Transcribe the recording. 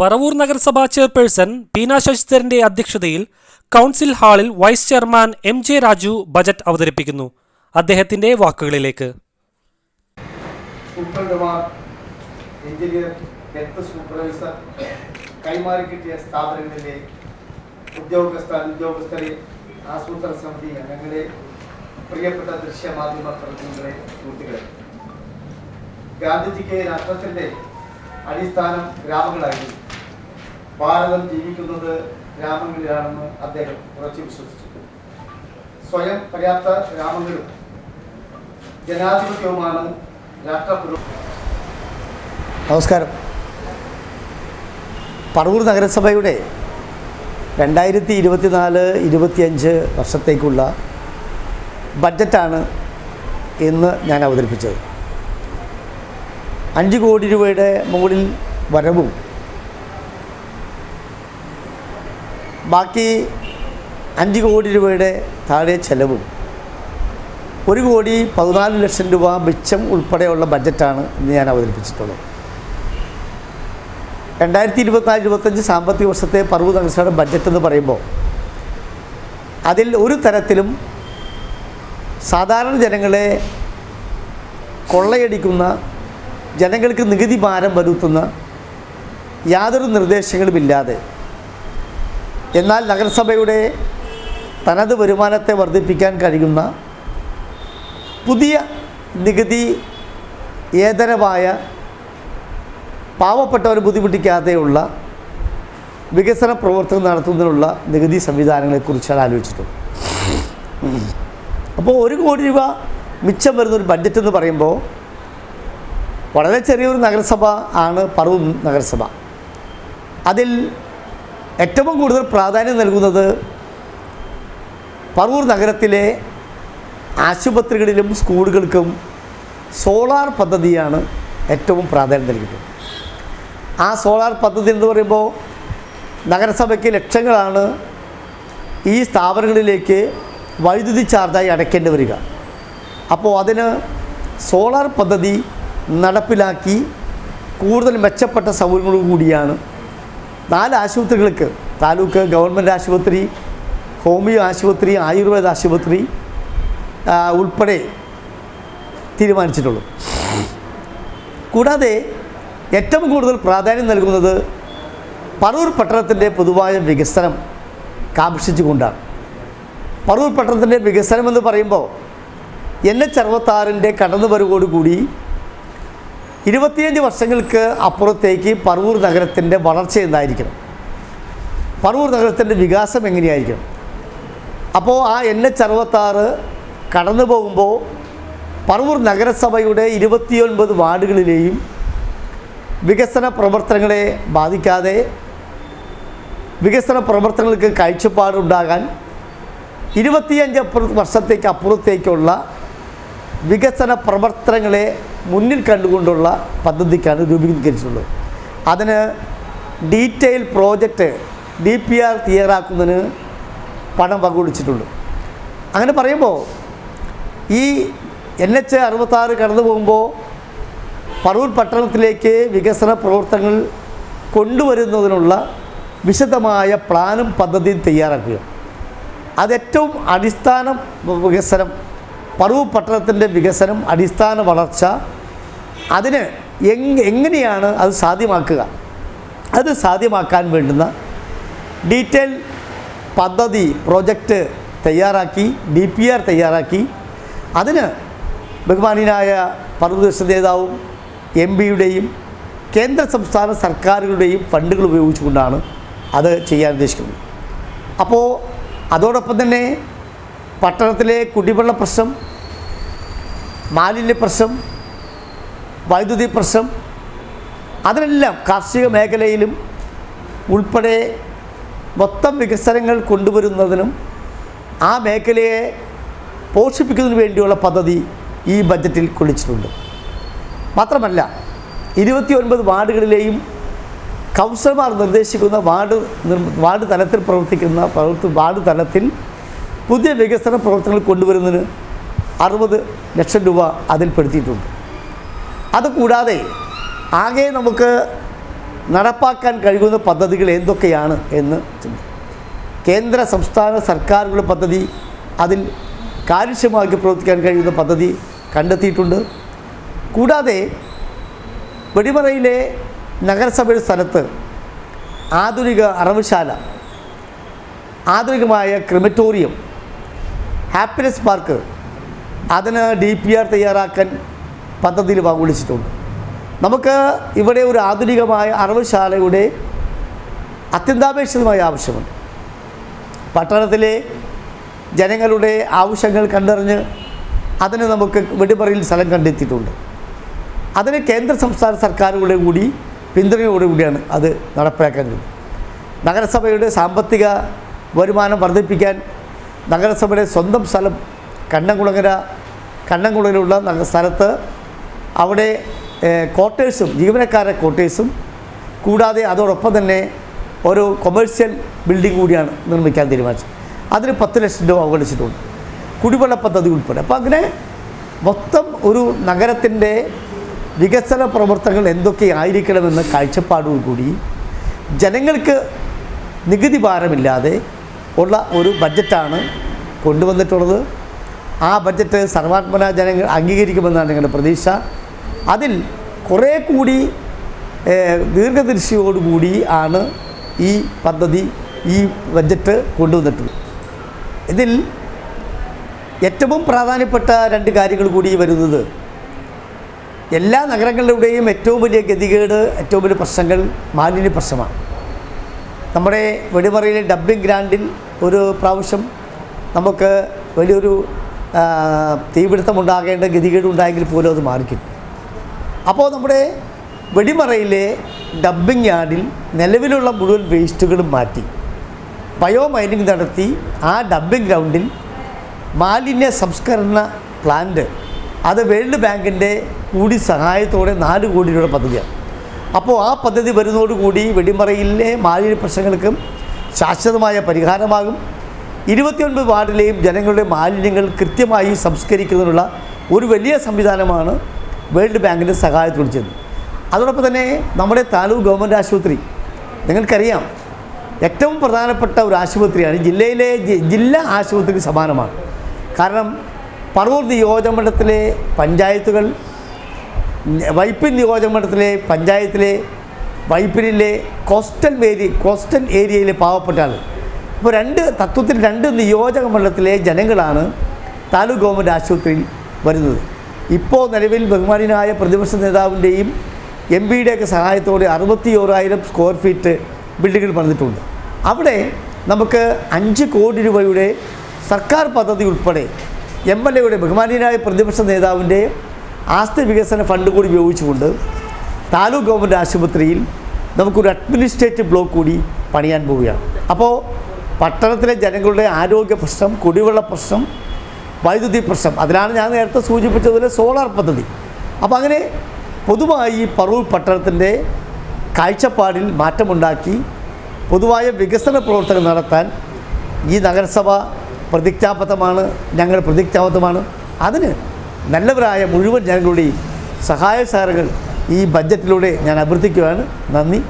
പറവൂർ നഗരസഭാ ചെയർപേഴ്സൺ പീന ശശിധരന്റെ അധ്യക്ഷതയിൽ കൗൺസിൽ ഹാളിൽ vice chairman M J Raju budget അവതരിപ്പിക്കുന്നു. അദ്ദേഹത്തിന്റെ വാക്കുകളിലേക്ക്. എഞ്ചിനീയർ ഹെൽത്ത് സൂപ്പർവൈസർ കൈമാറി കിട്ടിയ സ്ഥാപനങ്ങളിലെ ഉദ്യോഗസ്ഥ ഉദ്യോഗസ്ഥരെ ആസൂത്രണ സമിതി അംഗങ്ങളെ പ്രിയപ്പെട്ട ദൃശ്യമാധ്യമ പ്രവർത്തനങ്ങളെ സുഹൃത്തുക്കളെ. ഗാന്ധിജിക്ക് രാഷ്ട്രത്തിന്റെ അടിസ്ഥാനം ഗ്രാമങ്ങളായിരുന്നു. ഭാരതം ജീവിക്കുന്നത് ഗ്രാമങ്ങളിലാണെന്ന് അദ്ദേഹം ഉറച്ചു വിശ്വസിച്ചു സ്വയം പര്യാപ്ത ഗ്രാമങ്ങളും ജനാധിപത്യവുമാണ് രാഷ്ട്ര പുരോ നമസ്കാരം. പറവൂർ നഗരസഭയുടെ രണ്ടായിരത്തി ഇരുപത്തിനാല് ഇരുപത്തിയഞ്ച് വർഷത്തേക്കുള്ള ബഡ്ജറ്റാണ് ഇന്ന് ഞാൻ അവതരിപ്പിച്ചത്. അഞ്ച് കോടി രൂപയുടെ മുകളിൽ വരവും ബാക്കി അഞ്ച് കോടി രൂപയുടെ താഴെ ചെലവും. ഒരു കോടി പതിനാല് ലക്ഷം രൂപ മിച്ചം ഉൾപ്പെടെയുള്ള ബഡ്ജറ്റാണ് ഇന്ന് ഞാൻ അവതരിപ്പിച്ചിട്ടുള്ളത്. രണ്ടായിരത്തി ഇരുപത്തിനാല് ഇരുപത്തഞ്ച് സാമ്പത്തിക വർഷത്തെ പർവത നഗരസഭയുടെ ബഡ്ജറ്റ് എന്ന് പറയുമ്പോൾ അതിൽ ഒരു തരത്തിലും സാധാരണ ജനങ്ങളെ കൊള്ളയടിക്കുന്ന ജനങ്ങൾക്ക് നികുതി ഭാരം വരുത്തുന്ന യാതൊരു നിർദ്ദേശങ്ങളുമില്ലാതെ എന്നാൽ നഗരസഭയുടെ തനത് വരുമാനത്തെ വർദ്ധിപ്പിക്കാൻ കഴിയുന്ന പുതിയ നികുതി ഏതരമായ പാവപ്പെട്ടവർ ബുദ്ധിമുട്ടിക്കാതെയുള്ള വികസന പ്രവർത്തനം നടത്തുന്നതിനുള്ള നികുതി സംവിധാനങ്ങളെക്കുറിച്ചാണ് ആലോചിച്ചിട്ടുള്ളത് അപ്പോൾ ഒരു കോടി രൂപ മിച്ചം വരുന്നൊരു ബഡ്ജറ്റ് എന്ന് പറയുമ്പോൾ വളരെ ചെറിയൊരു നഗരസഭ ആണ് പറവും നഗരസഭ. അതിൽ ഏറ്റവും കൂടുതൽ പ്രാധാന്യം നൽകുന്നത് പറവൂർ നഗരത്തിലെ ആശുപത്രികളിലും സ്കൂളുകൾക്കും സോളാർ പദ്ധതിയാണ് ഏറ്റവും പ്രാധാന്യം നൽകിയിട്ടുള്ളത്. ആ സോളാർ പദ്ധതി എന്ന് പറയുമ്പോൾ നഗരസഭയ്ക്ക് ലക്ഷങ്ങളാണ് ഈ സ്ഥാപനങ്ങളിലേക്ക് വൈദ്യുതി ചാർജായി അടയ്ക്കേണ്ടി വരിക. അപ്പോൾ അതിന് സോളാർ പദ്ധതി നടപ്പിലാക്കി കൂടുതൽ മെച്ചപ്പെട്ട സൗകര്യങ്ങളോട് കൂടിയാണ് നാല് ആശുപത്രികൾക്ക് താലൂക്ക് ഗവൺമെന്റ് ആശുപത്രി ഹോമിയോ ആശുപത്രി ആയുർവേദ ആശുപത്രി ഉൾപ്പെടെ തീരുമാനിച്ചിട്ടുള്ളൂ. കൂടാതെ ഏറ്റവും കൂടുതൽ പ്രാധാന്യം നൽകുന്നത് പറൂർ പട്ടണത്തിന്റെ പൊതുവായ വികസനം കാക്ഷിച്ചുകൊണ്ടാണ് പറൂർ പട്ടണത്തിന്റെ വികസനം എന്ന് പറയുമ്പോൾ എൻ എച്ച് അറുപത്താറിന്റെ കടന്നുവരവോടുകൂടി ഇരുപത്തിയഞ്ച് വർഷങ്ങൾക്ക് അപ്പുറത്തേക്ക് പറവൂർ നഗരത്തിന്റെ വളർച്ച എന്തായിരിക്കണം? പറവൂർ നഗരത്തിന്റെ വികാസം എങ്ങനെയായിരിക്കണം? അപ്പോൾ ആ എൻ എച്ച് അറുപത്താറ് കടന്നു പോകുമ്പോൾ പറവൂർ നഗരസഭയുടെ ഇരുപത്തിയൊൻപത് വാർഡുകളിലെയും വികസന പ്രവർത്തനങ്ങളെ ബാധിക്കാതെ വികസന പ്രവർത്തനങ്ങൾക്ക് കാഴ്ചപ്പാടുണ്ടാകാൻ ഇരുപത്തിയഞ്ച് വർഷത്തേക്ക് അപ്പുറത്തേക്കുള്ള വികസന പ്രവർത്തനങ്ങളെ മുന്നിൽ കണ്ടുകൊണ്ടുള്ള പദ്ധതിക്കാണ് രൂപീകരിച്ചിട്ടുള്ളത്. അതിന് detail project D P R തയ്യാറാക്കുന്നതിന് പണം പങ്കുവച്ചിട്ടുണ്ട് അങ്ങനെ പറയുമ്പോൾ ഈ എൻ എച്ച് അറുപത്താറ് കടന്നു പോകുമ്പോൾ പറവൂർ പട്ടണത്തിലേക്ക് വികസന പ്രവർത്തനങ്ങൾ കൊണ്ടുവരുന്നതിനുള്ള വിശദമായ പ്ലാനും പദ്ധതിയും തയ്യാറാക്കുക. അതേറ്റവും അടിസ്ഥാന വികസനം പറവൂർ പട്ടണത്തിന്റെ വികസനം അടിസ്ഥാന വളർച്ച അതിന് എങ് എങ്ങനെയാണ് അത് സാധ്യമാക്കുക? അത് സാധ്യമാക്കാൻ വേണ്ടുന്ന ഡീറ്റെയിൽ പദ്ധതി പ്രോജക്റ്റ് തയ്യാറാക്കി ഡി പി ആർ തയ്യാറാക്കി. അതിന് ബഹുമാനീയനായ പർവദേശ നേതാവും എം പിയുടെയും കേന്ദ്ര സംസ്ഥാന സർക്കാരുകളുടെയും ഫണ്ടുകൾ ഉപയോഗിച്ചുകൊണ്ടാണ് അത് ചെയ്യാൻ ഉദ്ദേശിക്കുന്നത്. അപ്പോൾ അതോടൊപ്പം തന്നെ പട്ടണത്തിലെ കുടിവെള്ള പ്രശ്നം മാലിന്യ പ്രശ്നം വൈദ്യുതി പ്രശ്നം അതിനെല്ലാം കാർഷിക മേഖലയിലും ഉൾപ്പെടെ മൊത്തം വികസനങ്ങൾ കൊണ്ടുവരുന്നതിനും ആ മേഖലയെ പോഷിപ്പിക്കുന്നതിന് വേണ്ടിയുള്ള പദ്ധതി ഈ ബജറ്റിൽ കൊള്ളിച്ചിട്ടുണ്ട്. മാത്രമല്ല ഇരുപത്തി ഒൻപത് വാർഡുകളിലെയും കൗൺസിലർമാർ നിർദ്ദേശിക്കുന്ന വാർഡ് വാർഡ് തലത്തിൽ പ്രവർത്തിക്കുന്ന പ്രവർത്തി വാർഡ് തലത്തിൽ പുതിയ വികസന പ്രവർത്തനങ്ങൾ കൊണ്ടുവരുന്നതിന് അറുപത് ലക്ഷം രൂപ അതിൽപ്പെടുത്തിയിട്ടുണ്ട് അതുകൂടാതെ ആകെ നമുക്ക് നടപ്പാക്കാൻ കഴിയുന്ന പദ്ധതികൾ എന്തൊക്കെയാണ് എന്ന് കേന്ദ്ര സംസ്ഥാന സർക്കാരുകളുടെ പദ്ധതി അതിൽ കാര്യക്ഷമമാക്കി പ്രവർത്തിക്കാൻ കഴിയുന്ന പദ്ധതി കണ്ടെത്തിയിട്ടുണ്ട്. കൂടാതെ വെടിമറയിലെ നഗരസഭയുടെ സ്ഥലത്ത് ആധുനിക അറവുശാല ആധുനികമായ ക്രിമറ്റോറിയം ഹാപ്പിനെസ് പാർക്ക് അതിന് ഡി പി ആർ തയ്യാറാക്കാൻ പദ്ധതിയിൽ പങ്കുവിളിച്ചിട്ടുണ്ട് നമുക്ക് ഇവിടെ ഒരു ആധുനികമായ അറിവുശാലയുടെ അത്യന്താപേക്ഷിതമായ ആവശ്യമുണ്ട്. പട്ടണത്തിലെ ജനങ്ങളുടെ ആവശ്യങ്ങൾ കണ്ടറിഞ്ഞ് അതിന് നമുക്ക് വെടിമറയിൽ സ്ഥലം കണ്ടെത്തിയിട്ടുണ്ട്. അതിന് കേന്ദ്ര സംസ്ഥാന സർക്കാരുകളുടെ കൂടി പിന്തുണയോടുകൂടിയാണ് അത് നടപ്പിലാക്കാൻ കഴിയും നഗരസഭയുടെ സാമ്പത്തിക വരുമാനം വർദ്ധിപ്പിക്കാൻ നഗരസഭയുടെ സ്വന്തം സ്ഥലം കണ്ണംകുളങ്ങര കണ്ണംകുളങ്ങരുള്ള നല്ല സ്ഥലത്ത് അവിടെ ക്വാർട്ടേഴ്സും ജീവനക്കാരുടെ ക്വാർട്ടേഴ്സും കൂടാതെ അതോടൊപ്പം തന്നെ ഒരു കൊമേഴ്സ്യൽ ബിൽഡിംഗ് കൂടിയാണ് നിർമ്മിക്കാൻ തീരുമാനിച്ചത്. അതിന് പത്ത് ലക്ഷം രൂപ അവഗണിച്ചിട്ടുണ്ട്. കുടിവെള്ള പദ്ധതി ഉൾപ്പെടെ. അപ്പോൾ അങ്ങനെ മൊത്തം ഒരു നഗരത്തിന്റെ വികസന പ്രവർത്തനങ്ങൾ എന്തൊക്കെയായിരിക്കണമെന്ന കാഴ്ചപ്പാടോടുകൂടി ജനങ്ങൾക്ക് നികുതി ഭാരമില്ലാതെ ഉള്ള ഒരു ബഡ്ജറ്റാണ് കൊണ്ടുവന്നിട്ടുള്ളത്. ആ ബഡ്ജറ്റ് സർവാത്മന ജനങ്ങൾ അംഗീകരിക്കുമെന്നാണ് ഞങ്ങളുടെ പ്രതീക്ഷ. അതിൽ കുറേ കൂടി ദീർഘദൃശിയോടുകൂടി ആണ് ഈ പദ്ധതി ഈ ബഡ്ജറ്റ് കൊണ്ടുവന്നിട്ടുള്ളത്. ഇതിൽ ഏറ്റവും പ്രാധാന്യപ്പെട്ട രണ്ട് കാര്യങ്ങൾ കൂടി വരുന്നത്. എല്ലാ നഗരങ്ങളുടെയും ഏറ്റവും വലിയ ഗതികേട് ഏറ്റവും വലിയ പ്രശ്നങ്ങൾ മാലിന്യ പ്രശ്നമാണ് നമ്മുടെ വെടിമറയിലെ ഡബ്ബിംഗ് ഗ്രാൻഡിൽ ഒരു പ്രാവശ്യം നമുക്ക് വലിയൊരു ആ, തീപിടുത്തം ഉണ്ടാകേണ്ട ഗതികേട് ഉണ്ടായെങ്കിൽ പോലും അത് മാറിക്കിട്ടും. അപ്പോൾ നമ്മുടെ വെടിമറയിലെ ഡബ്ബിംഗ് യാർഡിൽ നിലവിലുള്ള മുഴുവൻ വേസ്റ്റുകളും മാറ്റി. ബയോ മൈനിങ് നടത്തി ആ ഡബ്ബിംഗ് ഗ്രൗണ്ടിൽ മാലിന്യ സംസ്കരണ പ്ലാന്റ് അത് വേൾഡ് ബാങ്കിന്റെ കൂടി സഹായത്തോടെ നാല് കോടി രൂപയുടെ പദ്ധതിയാണ്. അപ്പോൾ ആ പദ്ധതി വരുന്നതോടുകൂടി വെടിമറയിലെ മാലിന്യ പ്രശ്നങ്ങൾക്കും ശാശ്വതമായ പരിഹാരമാകും. ഇരുപത്തിയൊൻപത് വാർഡിലെയും ജനങ്ങളുടെ മാലിന്യങ്ങൾ കൃത്യമായി സംസ്കരിക്കുന്നതിനുള്ള ഒരു വലിയ സംവിധാനമാണ് വേൾഡ് ബാങ്കിന്റെ സഹായത്തോട് ചെയ്തത് അതോടൊപ്പം തന്നെ നമ്മുടെ താലൂക്ക് ഗവൺമെന്റ് ആശുപത്രി നിങ്ങൾക്കറിയാം ഏറ്റവും പ്രധാനപ്പെട്ട ഒരു ആശുപത്രിയാണ് ജില്ലയിലെ ജില്ലാ ആശുപത്രിക്ക് സമാനമാണ്. കാരണം പറവൂർ നിയോജകമണ്ഡലത്തിലെ പഞ്ചായത്തുകൾ വൈപ്പിൻ നിയോജകമണ്ഡലത്തിലെ പഞ്ചായത്തിലെ വൈപ്പിനിലെ കോസ്റ്റൽ ഏരിയ കോസ്റ്റൽ ഏരിയയിലെ പാവപ്പെട്ടാണ് അപ്പോൾ രണ്ട് തത്വത്തിൽ രണ്ട് നിയോജക മണ്ഡലത്തിലെ ജനങ്ങളാണ് താലൂക്ക് ഗവൺമെന്റ് ആശുപത്രിയിൽ വരുന്നത്. ഇപ്പോൾ നിലവിൽ ബഹുമാനീയനായ പ്രതിപക്ഷ നേതാവിന്റെയും എം പിയുടെയൊക്കെ സഹായത്തോടെ അറുപത്തി ഓരായിരം സ്ക്വയർ ഫീറ്റ് ബിൽഡിങ്ങുകൾ പണിതിട്ടുണ്ട്. അവിടെ നമുക്ക് അഞ്ച് കോടി രൂപയുടെ സർക്കാർ പദ്ധതി ഉൾപ്പെടെ എം എൽ എയുടെ ബഹുമാനീയനായ പ്രതിപക്ഷ നേതാവിന്റെ ആസ്തി വികസന ഫണ്ട് കൂടി ഉപയോഗിച്ചുകൊണ്ട് താലൂക്ക് ഗവൺമെന്റ് ആശുപത്രിയിൽ നമുക്കൊരു അഡ്മിനിസ്ട്രേറ്റീവ് ബ്ലോക്ക് കൂടി പണിയാൻ പോവുകയാണ്. അപ്പോൾ പട്ടണത്തിലെ ജനങ്ങളുടെ ആരോഗ്യ പ്രശ്നം കുടിവെള്ള പ്രശ്നം വൈദ്യുതി പ്രശ്നം. അതിലാണ് ഞാൻ നേരത്തെ സൂചിപ്പിച്ചതുപോലെ സോളാർ പദ്ധതി. അപ്പോൾ അങ്ങനെ പൊതുവായി പറവൂർ പട്ടണത്തിന്റെ കാഴ്ചപ്പാടിൽ മാറ്റമുണ്ടാക്കി പൊതുവായ വികസന പ്രവർത്തനം നടത്താൻ ഈ നഗരസഭ പ്രതിജ്ഞാബദ്ധമാണ് ഞങ്ങൾ പ്രതിജ്ഞാബദ്ധമാണ്. അതിന് നല്ലവരായ മുഴുവൻ ജനങ്ങളുടെയും സഹായ സഹകരണങ്ങൾ ഈ ബഡ്ജറ്റിലൂടെ ഞാൻ അഭ്യർത്ഥിക്കുകയാണ്. നന്ദി.